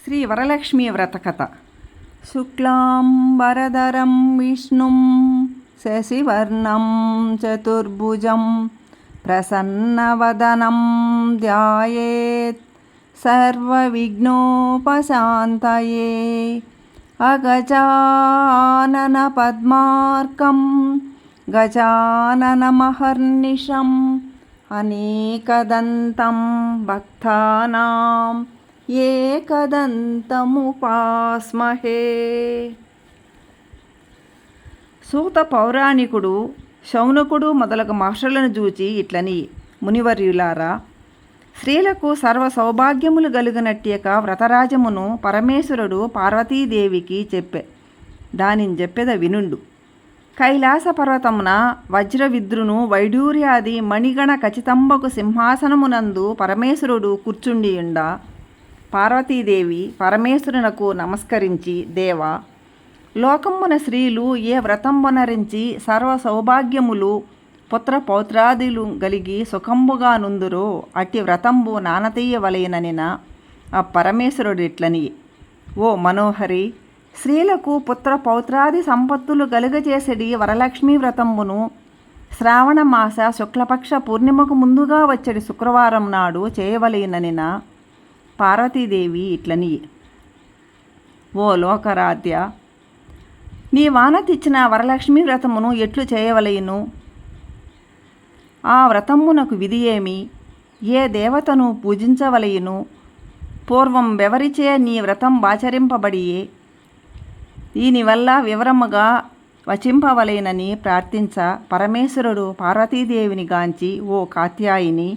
శ్రీ వరలక్ష్మి వ్రతకథ శుక్లాంబరధరం విష్ణుం శశివర్ణం చతుర్భుజం ప్రసన్నవదనం ధ్యాయేత్ సర్వవిఘ్నోపశాంతయే అగజానన పద్మార్కం గజాననమహర్నిశం అనేకదంతం భక్తానాం ఏకదంతముపాస్మహే సూత పౌరాణికుడు శౌనకుడు మొదలగు మహర్షులను చూచి ఇట్లని మునివర్యులారా స్త్రీలకు సర్వ సౌభాగ్యములు గలుగునట్టియక వ్రతరాజమును పరమేశ్వరుడు పార్వతీదేవికి చెప్పే దానిని చెప్పెద వినుండు. కైలాస పర్వతమున వజ్రవిద్రును వైడూర్యాది మణిగణ ఖచ్చితంబకు సింహాసనమునందు పరమేశ్వరుడు కూర్చుండియుండా పార్వతీదేవి పరమేశ్వరునకు నమస్కరించి దేవ లోకమున స్త్రీలు ఏ వ్రతంబనరించి సర్వ సౌభాగ్యములు పుత్ర పౌత్రాదులు గలిగి సుఖంబుగా నుందురో అట్టి వ్రతంబు నానతీయవలెననిన ఆ పరమేశ్వరుడు ఇట్లని ఓ మనోహరి స్త్రీలకు పుత్ర పౌత్రాది సంపత్తులు గలుగజేసడి వరలక్ష్మీ వ్రతంబును శ్రావణ మాస శుక్లపక్ష పూర్ణిమకు ముందుగా వచ్చడి శుక్రవారం నాడు చేయవలెననిన పార్వతీదేవి ఇట్లని ఓ లోకరాధ్య నీ వానతిచ్చిన వరలక్ష్మి వ్రతమును ఎట్లు చేయవలయును ఆ వ్రతమునకు విధి ఏమి ఏ దేవతను పూజించవలయును పూర్వం వెవరిచే నీ వ్రతం ఆచరింపబడియే? దీనివల్ల వివరముగా వచింపవలేనని ప్రార్థించ పరమేశ్వరుడు పార్వతీదేవిని గాంచి ఓ కాత్యాయిని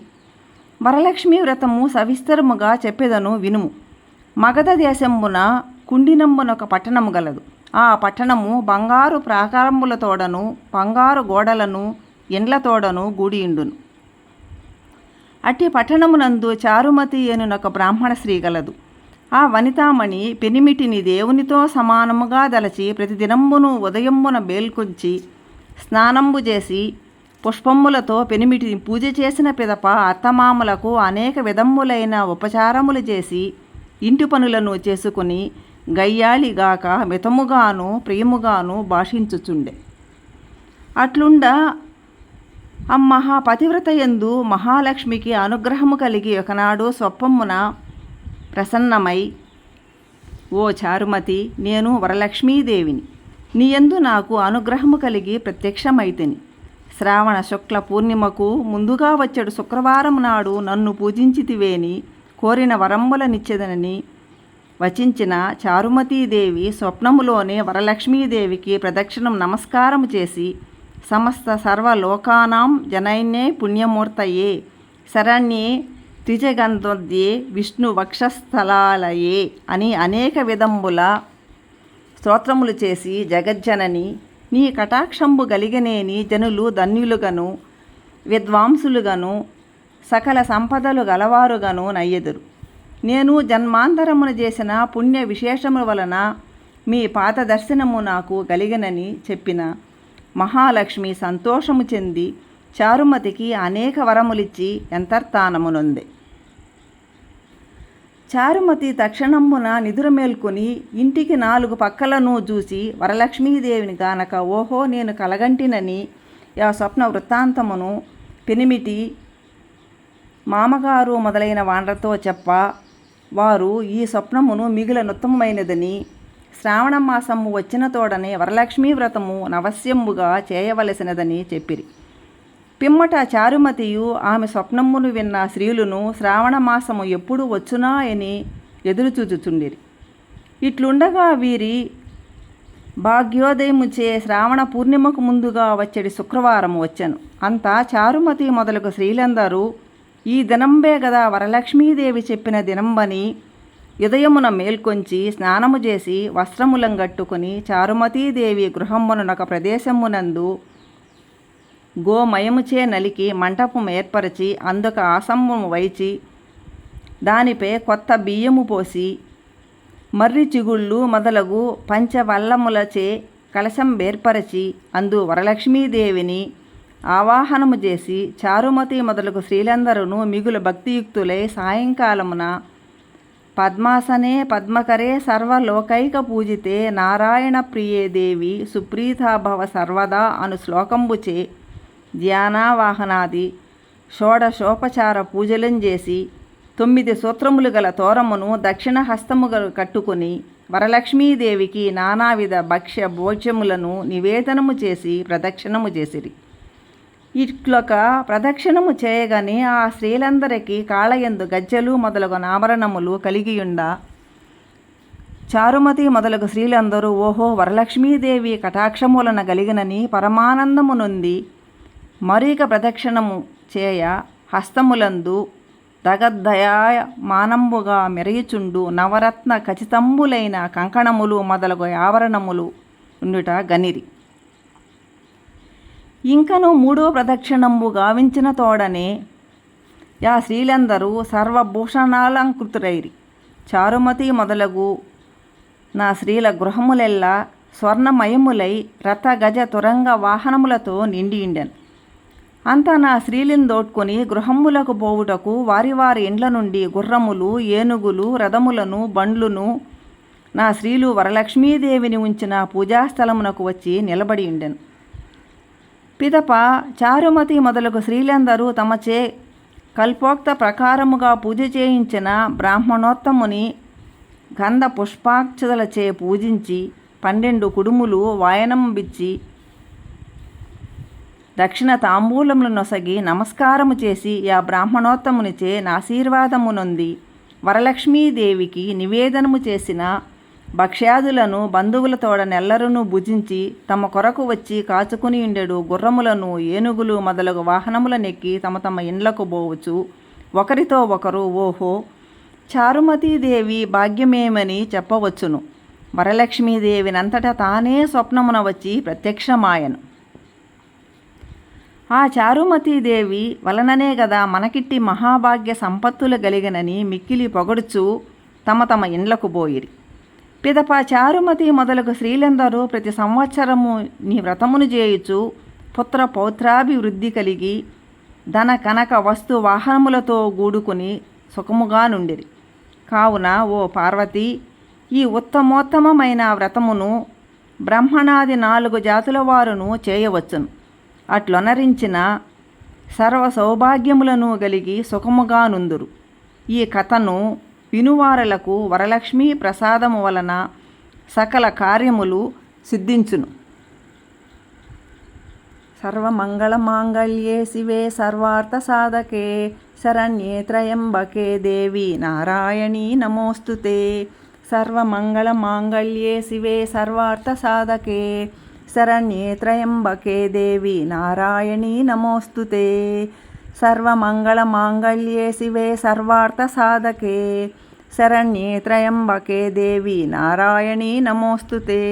వరలక్ష్మీ వ్రతము సవిస్తరముగా చెప్పెదను వినుము. మగధ దేశమున కుండినంబునొక పట్టణము గలదు. ఆ పట్టణము బంగారు ప్రాకారములతోడను బంగారు గోడలను ఇండ్లతోడను గూడియుండును. అట్టి పట్టణమునందు చారుమతి అనునొక బ్రాహ్మణ స్త్రీ గలదు. ఆ వనితామణి పెనిమిటిని దేవునితో సమానముగా దలచి ప్రతిదినంబును ఉదయంబున బేల్కొంచి స్నానంబు చేసి పుష్పములతో పెనిమిటిని పూజ చేసిన పిదప అత్తమామలకు అనేక విధములైన ఉపచారములు చేసి ఇంటి పనులను చేసుకుని గయ్యాళిగాక మితముగాను ప్రియముగాను భాషించుచుండే. అట్లుండ అమ్మహా పతివ్రత ఎందు మహాలక్ష్మికి అనుగ్రహము కలిగి ఒకనాడు స్వప్పమున ప్రసన్నమై ఓ చారుమతి నేను వరలక్ష్మీదేవిని. నీయందు నాకు అనుగ్రహము కలిగి ప్రత్యక్షమైతిని. శ్రావణ శుక్ల పూర్ణిమకు ముందుగా వచ్చాడు శుక్రవారం నాడు నన్ను పూజించితివేని కోరిన వరంబులనిచ్చేదనని వచించిన చారుమతీదేవి స్వప్నములోనే వరలక్ష్మీదేవికి ప్రదక్షిణం నమస్కారం చేసి సమస్త సర్వలోకానాం జనైన్యే పుణ్యమూర్తయే శరణ్యే త్రిజగంధోద్యే విష్ణు వక్షస్థలాలయే అని అనేక విధంబుల స్తోత్రములు చేసి జగజ్జనని నీ కటాక్షంబు గలిగనేని జనులు ధన్యులుగను విద్వాంసులుగను సకల సంపదలు గలవారుగను నయ్యెదురు. నేను జన్మాంతరమున చేసిన పుణ్య విశేషముల వలన మీ పాత దర్శనము నాకు కలిగినని చెప్పిన మహాలక్ష్మి సంతోషము చెంది చారుమతికి అనేక వరములిచ్చి ఎంతర్తానమునుంది. చారుమతి తక్షణమ్మున నిదుర మేల్కొని ఇంటికి నాలుగు పక్కలను చూసి వరలక్ష్మీదేవిని గానక ఓహో నేను కలగంటినని ఆ స్వప్న వృత్తాంతమును పెనిమిటి మామగారు మొదలైన వాండ్రతో చెప్ప వారు ఈ స్వప్నమును మిగిలినుత్తమమైనదని శ్రావణ మాసము వచ్చిన తోడనే వరలక్ష్మీ వ్రతము నవస్యముగా చేయవలసినదని చెప్పిరి. పిమ్మట చారుమతియు ఆమె స్వప్నమును విన్న స్త్రీలను శ్రావణ మాసము ఎప్పుడు వచ్చునా అని ఎదురుచూచుచుండిరి. ఇట్లుండగా వీరి భాగ్యోదయముచే శ్రావణ పూర్ణిమకు ముందుగా వచ్చేటి శుక్రవారం వచ్చాను. అంతా చారుమతి మొదలగు స్త్రీలందరూ ఈ దినంబే గదా వరలక్ష్మీదేవి చెప్పిన దినంబని ఉదయమున మేల్కొంచి స్నానము చేసి వస్త్రములం కట్టుకుని చారుమతీదేవి గృహమునొక ప్రదేశమునందు గోమయముచే నలికి మంటపం ఏర్పరిచి అందుకు ఆసమ్మము వైచి దానిపై కొత్త బియ్యము పోసి మర్రి చిగుళ్ళు మొదలగు పంచవల్లములచే కలశం ఏర్పరచి అందు వరలక్ష్మీదేవిని ఆవాహనము చేసి చారుమతి మొదలగు స్త్రీలందరూ మిగులు భక్తియుక్తులై సాయంకాలమున పద్మాసనే పద్మకరే సర్వలోకైక పూజితే నారాయణ ప్రియే దేవి సుప్రీతాభవ సర్వదా అను శ్లోకంబుచే ధ్యానావాహనాది షోడశోపచార పూజలం చేసి తొమ్మిది సూత్రములు గల తోరమును దక్షిణ హస్తము కట్టుకుని కట్టుకొని వరలక్ష్మీదేవికి నానావిధ భక్ష్య భోజ్యములను నివేదనము చేసి ప్రదక్షిణము చేసిరి. ఇట్లొక ప్రదక్షిణము చేయగానే ఆ స్త్రీలందరికీ కాళయందు గజ్జెలు మొదలగు ఆభరణములు కలిగియుండ చారుమతి మొదలగు స్త్రీలందరూ ఓహో వరలక్ష్మీదేవి కటాక్షములన కలిగినని పరమానందము నొంది మరీక ప్రదక్షిణము చేయ హస్తములందు దగద్దయాయ మానంబుగా మెరయుచుండు నవరత్న ఖచ్చితంబులైన కంకణములు మొదలగు ఆవరణములు ఉండుట గనిరి. ఇంకను మూడో ప్రదక్షిణంబు గావించిన తోడనే యా స్త్రీలందరూ సర్వభూషణాలంకృతురైరి. చారుమతి మొదలగు నా స్త్రీల గృహములెల్లా స్వర్ణమయములై రథ గజ తురంగ వాహనములతో నిండియుండెను అంతా నా స్త్రీలిని దోడ్కొని గృహములకు పోవుటకు వారి వారి ఇండ్ల నుండి గుర్రములు ఏనుగులు రథములను బండ్లును నా స్త్రీలు వరలక్ష్మీదేవిని ఉంచిన పూజాస్థలమునకు వచ్చి నిలబడి ఉండెను. పిదప చారుమతి మొదలగు స్త్రీలందరూ తమచే కల్పోక్త ప్రకారముగా పూజ చేయించిన బ్రాహ్మణోత్తముని గంధ పుష్పాక్షతలచే పూజించి పన్నెండు కుడుములు వాయనం బిచ్చి దక్షిణ తాంబూలములు నొసగి నమస్కారము చేసి ఆ బ్రాహ్మణోత్తమునిచే నాశీర్వాదమునొంది వరలక్ష్మీదేవికి నివేదనము చేసిన భక్ష్యాదులను బంధువులతోడ నెల్లరును భుజించి తమ కొరకు వచ్చి కాచుకుని ఉండెడు గుర్రములను ఏనుగులు మొదలగు వాహనములనెక్కి తమ తమ ఇండ్లకు పోవచ్చు ఒకరితో ఒకరు ఓహో చారుమతీదేవి భాగ్యమేమని చెప్పవచ్చును. వరలక్ష్మీదేవినంతటా తానే స్వప్నమున వచ్చి ప్రత్యక్షమాయను. ఆ చారుమతీదేవి వలననే గదా మనకిట్టి మహాభాగ్య సంపత్తులు గలిగనని మిక్కిలి పొగడుచు తమ తమ ఇండ్లకు పోయిరి పిదప చారుమతి మొదలగు స్త్రీలందరూ ప్రతి సంవత్సరము నీ వ్రతమును చేయుచు పుత్ర పౌత్రాభివృద్ధి కలిగి ధన కనక వస్తు వాహనములతో గూడుకుని సుఖముగా నుండిరి. కావున ఓ పార్వతి ఈ ఉత్తమోత్తమమైన వ్రతమును బ్రహ్మణాది నాలుగు జాతుల వారును చేయవచ్చును. అట్లొనరించిన సర్వ సౌభాగ్యములను గలిగి సుఖముగా నుందురు. ఈ కథను వినువారలకు వరలక్ష్మీ ప్రసాదము వలన సకల కార్యములు సిద్ధించును. సర్వమంగళమాంగళ్యే శివే సర్వార్థ సాధకే శరణ్యే త్రయంబకే దేవి నారాయణీ నమోస్తుతే. సర్వమంగళమాంగళ్యే శివే సర్వార్థ సాధకే శరణ్యే త్రయంబకే దేవి నారాయణీ నమోస్తుతే సర్వమంగళమాంగళ్యే శివే సర్వార్థసాధకే. శరణ్యే త్రయంబకే దేవి నారాయణీ నమోస్తుతే